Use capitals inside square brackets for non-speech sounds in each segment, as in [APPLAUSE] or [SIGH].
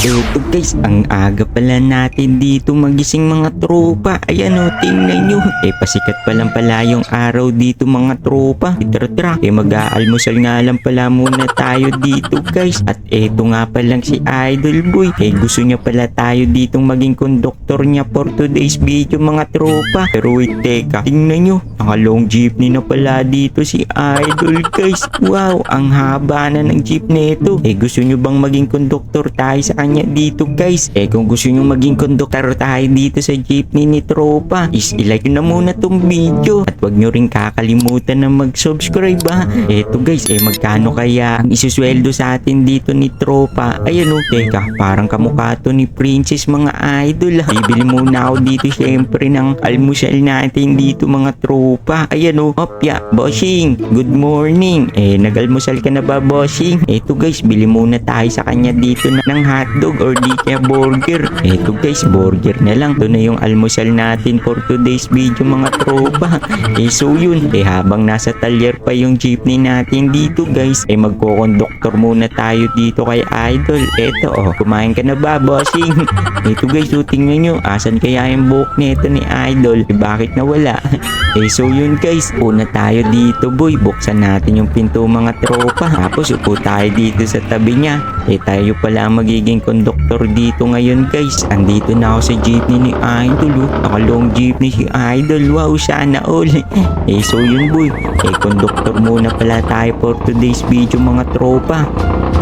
Eto guys, ang aga pala natin dito magising mga tropa. Ayan o, tingnan nyo. Eh, pasikat pa lang pala yung araw dito mga tropa. Eh, Tara tara, eh mag-aalmusal nga lang pala muna tayo dito guys. At eto nga palang si Idol Boy. Eh, gusto niya pala tayo ditong maging konduktor niya for today's video mga tropa. Pero wait, teka, tingnan nyo. Naka long jeepney na pala dito si Idol guys. Wow, ang haba na ng jeep nito. Eh, gusto nyo bang maging konduktor tayo sa kanya dito guys? Eh, kung gusto nyo maging konduktor tayo dito sa jeepney ni Tropa, is ilike na muna tong video. At wag nyo rin kakalimutan na mag-subscribe ha. Eto guys, eh magkano kaya ang isusweldo sa atin dito ni Tropa? Ayan o, teka, parang kamukha to ni Princess mga idol ha. Bibili muna ako dito syempre ng almusal natin dito mga tropa. Ayan o, opya, bossing, good morning. Eh, nag-almusal ka na ba bossing? Eto guys, bili muna tayo sa kanya dito na, ng hotdog or di kaya burger. Eto guys, burger na lang. Ito na yung almusal natin for today's video mga tropa. Eh so yun, eh habang nasa talyer pa yung jeepney natin dito guys, eh magkokonduktor muna tayo dito kay Idol. Eto oh, kumain ka na ba bossing? [LAUGHS] Eto guys, so tingnan nyo, asan kaya yung buhok nito ni Idol? Eh bakit nawala? [LAUGHS] eh so yun guys, una tayo dito boy, buksan natin yung pinto mga tropa. Tapos upo tayo dito sa tabi niya. Eh tayo pala ang magiging konduktor dito ngayon guys. Andito na ako sa jeepney ni Idol. Oh. Naka long jeepney si Idol. Wow, sana all. [LAUGHS] eh so yun boy. Eh konduktor muna pala tayo for today's video mga tropa.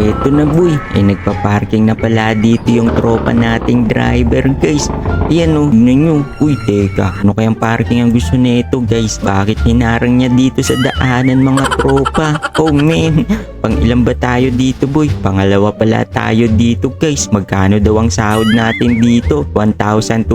Eto na boy. Eh nagpa-parking na pala dito yung tropa nating driver guys. Ayan o, tignan nyo. Uy, teka. Ano kayang parking ang gusto nito guys? Bakit hinarang niya dito sa daanan mga tropa? Oh man, [LAUGHS] pang ilan ba tayo dito boy? Pangalawa pala tayo dito guys. Magkano daw ang sahod natin dito? 1,200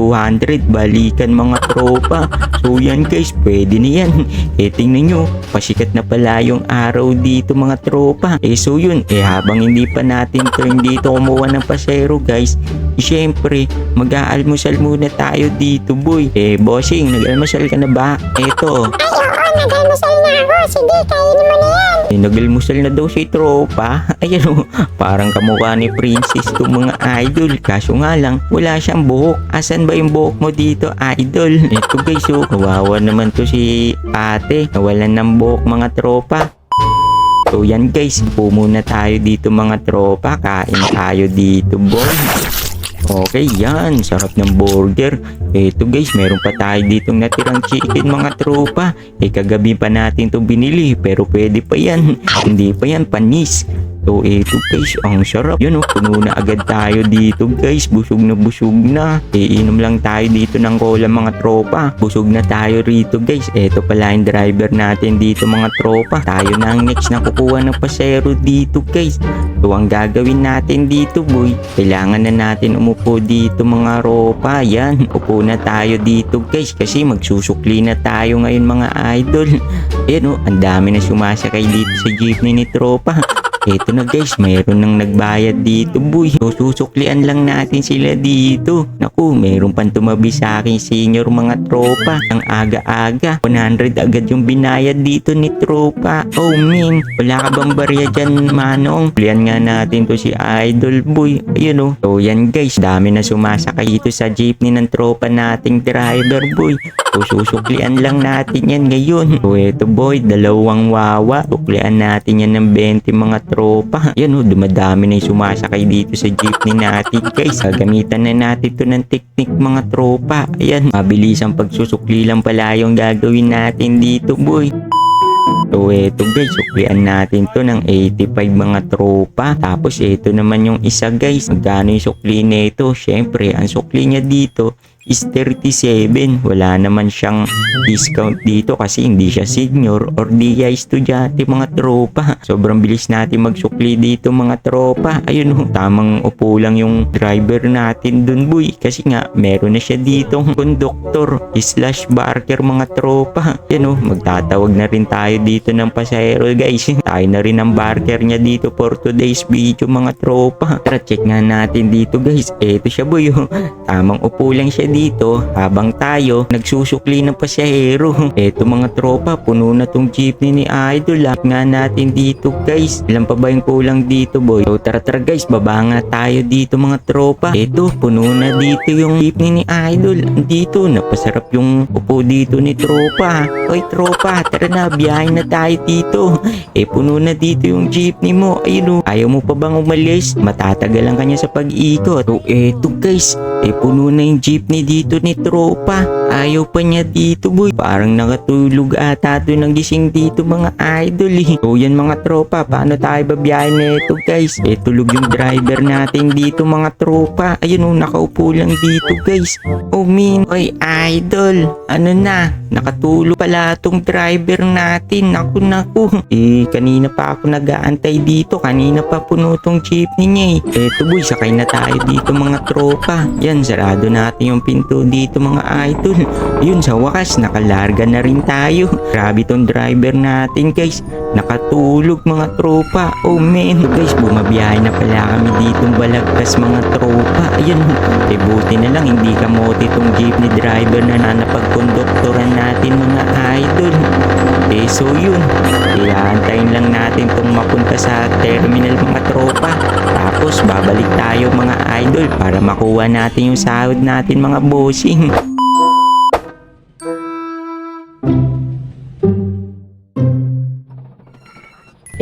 balikan mga tropa. So yan guys, pwede na yan. [LAUGHS] Eh tingnan nyo, pasikat na pala yung araw dito mga tropa. Eh so yun, eh habang hindi pa natin turn dito kumuha ng pasero guys, syempre mag-aalmusal muna tayo dito boy. Eh bossing, nag-almusal ka na ba? Eto, Ay, oo, nag-almusal na ako. Sige, kainin mo na yan. eh, nag-almusal na daw si tropa. [LAUGHS] Ayan o, parang kamukha ni Princess to mga idol. Kaso nga lang, wala siyang buhok. Asan ba yung buhok mo dito, idol? Ito guys, oh, kawawa naman to si ate. Nawalan ng buhok mga tropa. So yan guys, po muna tayo dito mga tropa. Kain tayo dito, boy. Okay, yan. Sarap ng burger. Eto guys, meron pa tayo ditong natirang chicken mga tropa. Eh kagabi pa natin to binili pero pwede pa yan. Hindi pa yan panis. So eto guys, ang sarap. Yun oh, puno na agad tayo dito guys. Busog na busog na. Iinom lang tayo dito ng cola mga tropa. Busog na tayo rito guys. Eto pala yung driver natin dito mga tropa. Tayo na ang next na kukuha ng pasero dito guys. So ang gagawin natin dito boy, kailangan na natin umupo dito mga ropa. Yan, upo na tayo dito guys kasi magsusukli na tayo ngayon mga idol. Ayan oh, ang dami na sumasakay dito sa jeepney ni tropa. Eto na guys, mayroon nang nagbayad dito boy. So, susuklian lang natin sila dito. Naku, mayroon pang tumabi sa akin senior mga tropa. Ang aga-aga, 100 agad yung binayad dito ni tropa. Oh man, wala ka bang barya dyan manong? Sulian nga natin to si Idol Boy. Ayun oh. So yan guys, dami na sumasakay dito sa jeepney ng tropa nating driver boy. So susuklian lang natin yan ngayon. So eto boy, dalawang wawa. Suklian natin yan ng 20 mga tropa. [LAUGHS] Yan oh, dumadami na yung sumasakay dito sa jeepney natin [LAUGHS] guys. Gagamitan na natin to ng technique mga tropa. Ayan, mabilis ang pagsusukli lang pala yung gagawin natin dito boy. So eto guys, suklian natin to ng 85 mga tropa. Tapos eto naman yung isa guys. Magkano yung sukli nito? Syempre, ang sukli niya dito is 37. Wala naman siyang discount dito kasi hindi siya senior or di siya estudyante mga tropa. Sobrang bilis natin magsukli dito mga tropa. Ayun oh, tamang upo lang yung driver natin dun boy. Kasi nga, meron na siya ditong [LAUGHS] konduktor slash barker mga tropa. Yan oh, magtatawag na rin tayo dito ng pasahero guys. [LAUGHS] tayo na rin ang barker niya dito for today's video mga tropa. Tara check nga natin dito guys. Eto siya boy oh. [LAUGHS] Tamang upo lang siya dito habang tayo nagsusukli ng pasyahero. [LAUGHS] Eto mga tropa, puno na tong jeepney ni Idol. Lap nga natin dito guys. Ilan pa ba yung kulang dito boy? So tara tara guys, baba nga tayo dito mga tropa. Eto, puno na dito yung jeepney ni Idol. Dito, napasarap yung upo dito ni tropa. Oy tropa, tara na, biyahe na tayo dito. [LAUGHS] Eh puno na dito yung jeepney mo. Ayun o, ayaw mo pa bang umalis? Matatagalan ka niya sa pag-ikot. So eto guys, eh puno na yung jeepney dito ni tropa. Ayaw pa niya dito boy. Parang nakatulog ata to ng gising dito mga idol eh. So yan mga tropa, paano tayo babiyahe na ito guys? Eh tulog yung driver natin dito mga tropa. Ayun o, nakaupo lang dito guys. Oh min, oy idol, ano na? Nakatulog pala tong driver natin. Naku naku. Eh kanina pa ako nag-aantay dito. Kanina pa puno tong jeepney niya eh. Eto boy, sakay na tayo dito mga tropa. Yan, sarado natin yung pinto dito mga idol. Yun, sa wakas, nakalarga na rin tayo. Grabe tong driver natin guys. Nakatulog mga tropa. Oh man. Guys, bumabiyahe na pala kami ditong balagtas mga tropa. Ayun, eh buti na lang hindi kamote tong jeepney driver na nanapagkonduktoran natin mga idol. Eh so yun, iaantayin lang natin tong mapunta sa terminal mga tropa. Tapos babalik tayo mga idol para makuha natin yung sahod natin mga bossing. [LAUGHS]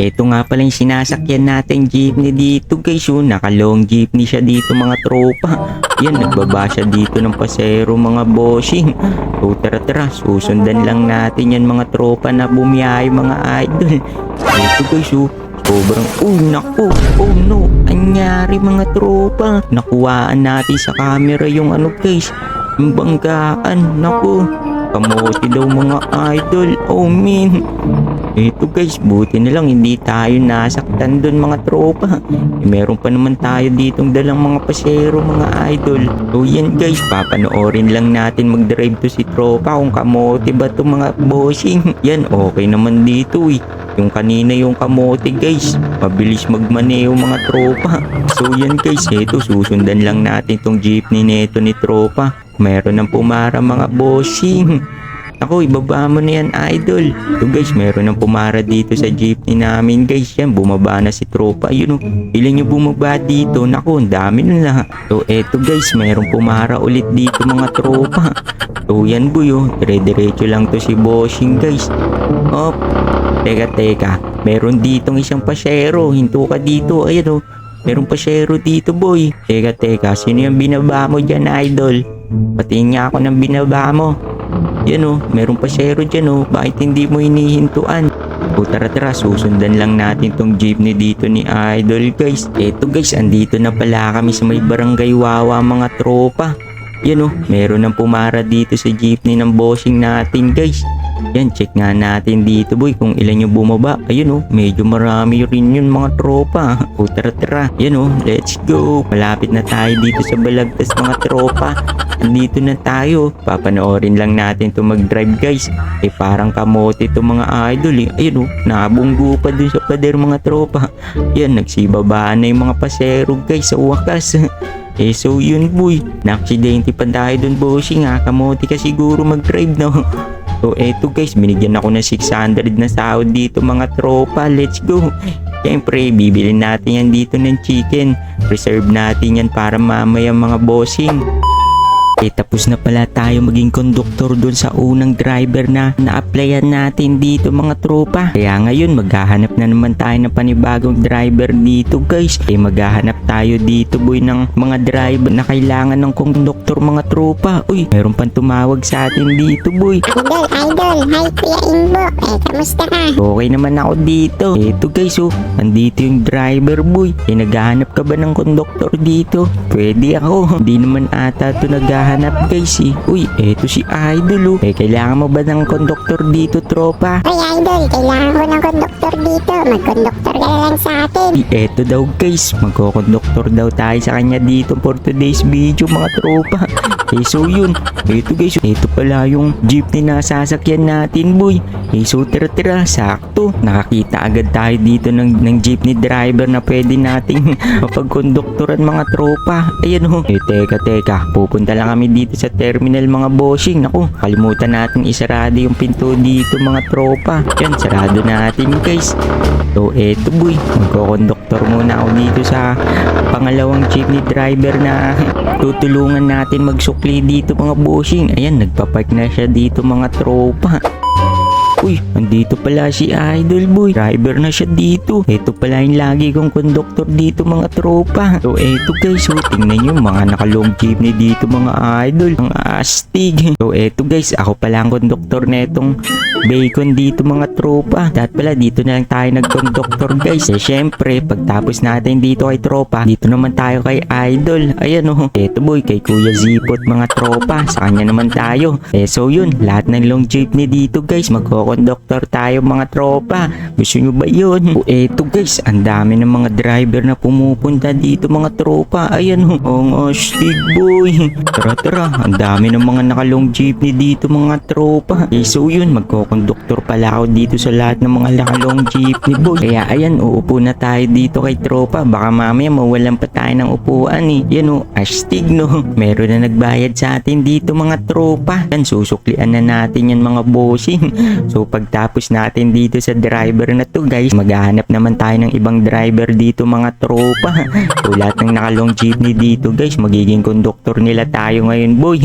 Ito nga pala yung sinasakyan natin jeepney dito guys oh. Nakalong jeepney siya dito mga tropa. Yan, nagbaba siya dito ng pasero mga bossing. So tara tara, susundan lang natin yan mga tropa na bumiyahe mga idol. Ito guys oh. Sobrang, uy naku, oh no, anyari mga tropa. Nakuhaan natin sa camera yung ano guys, yung banggaan, naku. Kamote daw mga idol, oh min. Ito guys, buti na lang hindi tayo nasaktan doon mga tropa. Eh, meron pa naman tayo ditong dalang mga pasero mga idol. So yan guys, papanoorin lang natin mag-drive to si tropa kung kamote ba to mga bossing. Yan, okay naman dito eh. Yung kanina yung kamote guys, mabilis magmaneo mga tropa. So yan guys, ito susundan lang natin tong jeepney nito ni tropa. Meron ng pumara mga bossing. Ako, ibaba mo na yan, idol. Ito guys, meron ng pumara dito sa jeepney namin guys. Yan, bumaba na si tropa. Ayun o, ilan yung bumaba dito? Naku, ang dami nila. So, eto guys, meron pumara ulit dito mga tropa. So, yan boy oh. Dire-diretso lang to si bossing guys. Op, teka teka. Meron ditong isang pasyero. Hinto ka dito. Ayan o. Meron pasyero dito boy. Teka teka, sino yung binaba mo dyan idol? Patingin nga ako ng binaba mo. Yan o, meron pasyero dyan o. Bakit hindi mo hinihintuan? O tara tara, susundan lang natin tong jeepney dito ni Idol guys. Eto guys, andito na pala kami sa may barangay Wawa mga tropa. Yan o, meron ng pumara dito sa jeepney ng bossing natin guys. Yan, check nga natin dito boy kung ilan yung bumaba. Ayun o, medyo marami rin yun mga tropa. [LAUGHS] O tara tara, yan o, let's go. Malapit na tayo dito sa balagtas mga tropa. Andito na tayo. Papanoorin lang natin to mag-drive guys. Eh parang kamote to mga idol eh. Ayun o, nabunggo pa dun sa pader mga tropa. [LAUGHS] Yan, nagsibabaan na yung mga pasero guys sa wakas. [LAUGHS] Eh so yun boy, na-aksidente pa tayo dun bossing ha, kamote ka siguro mag-drive no. So eto guys, binigyan ako ng 600 na sahod dito mga tropa, let's go. Siyempre, bibili natin yan dito ng chicken. Reserve natin yan para mamaya mga bossing. Eh, tapos na pala tayo maging konduktor doon sa unang driver na na-applyan natin dito mga tropa. Kaya ngayon maghahanap na naman tayo ng panibagong driver dito guys. Eh maghahanap tayo dito boy ng mga driver na kailangan ng konduktor mga tropa. Uy, meron pang tumawag sa atin dito boy. Idol, idol. Hi, Kuya Imbo. Eh, kamusta ka? Okay naman ako dito. Eto guys oh, andito yung driver boy. Eh naghahanap ka ba ng konduktor dito? Pwede ako. [LAUGHS] Hindi naman ata to naghahanap guys eh. Uy, eto si Idol oh. Eh kailangan mo ba ng konduktor dito tropa? Uy, idol. Kailangan ko ng konduktor dito. Mag-konduktor ka lang sa atin. Eto daw guys, magkokonduktor daw tayo sa kanya dito for today's video mga tropa. Eh so yun, eto guys, eto pala yung jeepney na sasakyan natin boy. Eh so tira tira, sakto. Nakakita agad tayo dito ng, ng jeepney driver na pwede nating [LAUGHS] mapagkonduktoran mga tropa. Ayan ho. Eh teka teka, pupunta lang kami dito sa terminal mga bossing. Naku, kalimutan natin isarado yung pinto dito mga tropa. Yan, sarado natin guys. So eto boy, magkokonduktor muna ako dito sa pangalawang jeepney driver na tutulungan natin magsukli dito mga bossing. Ayan, nagpapark na siya dito mga tropa. Uy, andito pala si Idol Boy. Driver na siya dito. Ito pala yung lagi kong konduktor dito mga tropa. So eto guys, so tingnan nyo mga nakalong jeepney dito mga idol. Ang astig. So eto guys, ako pala ang konduktor na bacon dito mga tropa. Dapat pala dito na lang tayo nagkonduktor guys. Eh syempre, pagtapos natin dito kay tropa, dito naman tayo kay idol. Ayan oh. Eto boy, kay Kuya Zipot mga tropa. Sa kanya naman tayo. Eh so yun, lahat ng long jeepney dito guys, magkokonduktor tayo mga tropa. Gusto nyo ba yun? O eto guys, ang dami ng mga driver na pumupunta dito mga tropa. Ayan oh. Ang astig boy. Tara tara, ang dami ng mga nakalong jeepney dito mga tropa. Eh so yun, magkokonduktor pala ako dito sa lahat ng mga nakalong jeepney boy. Kaya ayan, uupo na tayo dito kay tropa. Baka mamaya mawalan pa tayo ng upuan eh. Yan oh, astig no. Meron na nagbayad sa atin dito mga tropa. Yan, susuklian na natin yan mga bossing. So pagtapos natin dito sa driver na to guys, maghahanap naman tayo ng ibang driver dito mga tropa. [LAUGHS] So lahat ng nakalong jeepney dito guys, magiging konduktor nila tayo ngayon boy.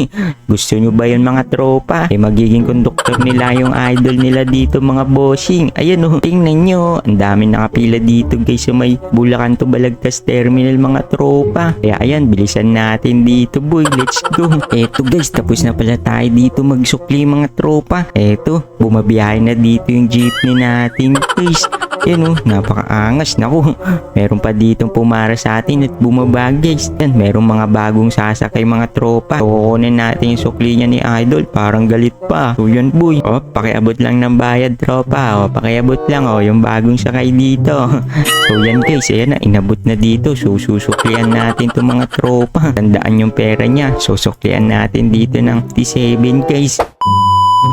Gusto nyo ba yun mga tropa? Eh magiging konduktor nila yung idol nila dito mga bossing. Ayan oh, tingnan nyo. Ang dami nakapila dito guys sa may Bulacan to Balagtas Terminal mga tropa. Kaya ayan, bilisan natin dito boy. Let's go. Eto guys, tapos na pala tayo dito magsukli mga tropa. Eto, bumabiyahe na dito yung jeepney natin guys. Yan oh, napakaangas. Naku, meron pa ditong pumara sa atin at bumaba guys. Yan, merong mga bagong sasakay mga tropa. Kukunin natin yung sukli niya ni Idol. Parang galit pa. So yan boy. O, pakiabot lang ng bayad tropa. O, pakiabot lang o, yung bagong sakay dito. [LAUGHS] So yan guys, ayan na, inabot na dito. So susuklian natin itong mga tropa. Tandaan yung pera niya. Susuklian natin dito ng 57 guys.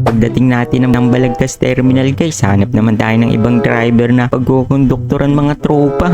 Pagdating natin ng Balagtas Terminal guys, hanap naman tayo ng ibang driver na pagkukonduktoran mga tropa.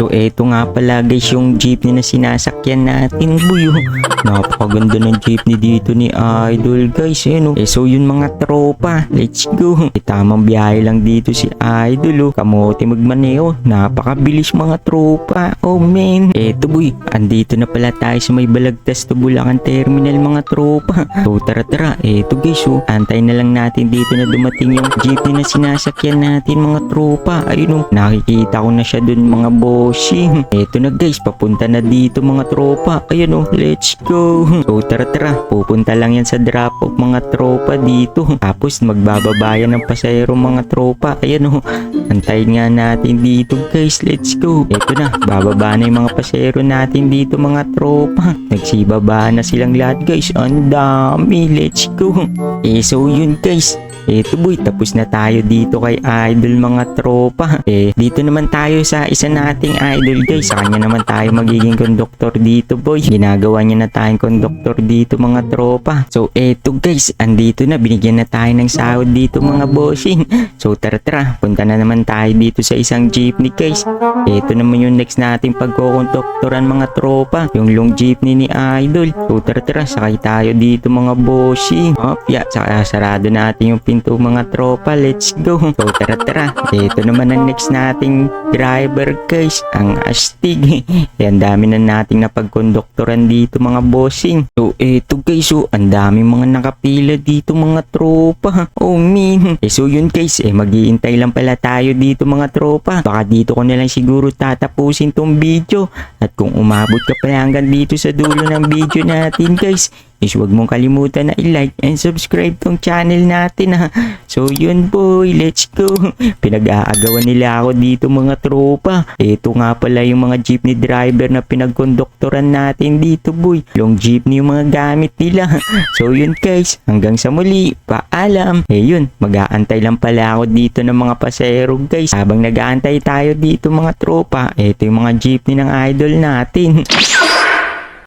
So eto nga pala guys yung jeepney na sinasakyan natin [LAUGHS] boy oh. Napakaganda ng jeepney dito ni Idol guys eh no. Eh so yun mga tropa, let's go. [LAUGHS] Eh, tamang biyahe lang dito si Idol oh. Kamote magmaneo, napakabilis mga tropa. Oh man. Eto boy, andito na pala tayo sa may Balagtas to Bulacan Terminal mga tropa. [LAUGHS] So tara tara, eto guys oh. Antay na lang natin dito na dumating yung jeepney na sinasakyan natin mga tropa. Ayun oh, nakikita ko na siya dun mga bossing. Eto na guys, papunta na dito mga tropa. Ayun oh, let's go. [LAUGHS] So tara tara, pupunta lang yan sa drop off mga tropa dito. [LAUGHS] Tapos magbababayan ng pasayro mga tropa. Ayun oh, antayin nga natin dito guys, let's go. Eto na, bababa na yung mga pasayro natin dito mga tropa. [LAUGHS] Nagsibaba na silang lahat guys. Ang dami, let's go. Eh so yun guys, Eto boy, tapos na tayo dito kay idol mga tropa. Eh, dito naman tayo sa isa nating idol guys. Sa kanya naman tayo magiging konduktor dito boy. Ginagawa niya na tayong konduktor dito mga tropa. So, eto guys, andito na. Binigyan na tayo ng sahod dito mga bossing. So, tara tara. Punta na naman tayo dito sa isang jeepney guys. Eto naman yung next nating pagkokonduktoran mga tropa. Yung long jeepney ni idol. So, tara tara. Sakay tayo dito mga bossing. Hop. Saka sarado natin yung pinto mga tropa. Let's go. [LAUGHS] So tara tara. Ito naman ang next nating driver guys. Ang astig. [LAUGHS] Yan dami na nating napagkonduktoran dito mga bossing. So eto guys. So ang dami mga nakapila dito mga tropa. [LAUGHS] Oh min. Eh so yun guys. Eh maghihintay lang pala tayo dito mga tropa. Baka dito ko na lang siguro tatapusin tong video. At kung umabot ka pala hanggang dito sa dulo ng video natin guys is huwag mong kalimutan na i-like and subscribe tong channel natin ha. So yun boy, let's go. [LAUGHS] Pinag-aagawan nila ako dito mga tropa. Ito nga pala yung mga jeepney driver na pinagkonduktoran natin dito boy. Long jeepney yung mga gamit nila. [LAUGHS] So yun guys, hanggang sa muli, paalam. Eh yun, mag-aantay lang pala ako dito ng mga pasero guys. Habang nag-aantay tayo dito mga tropa, ito yung mga jeepney ng idol natin. [LAUGHS]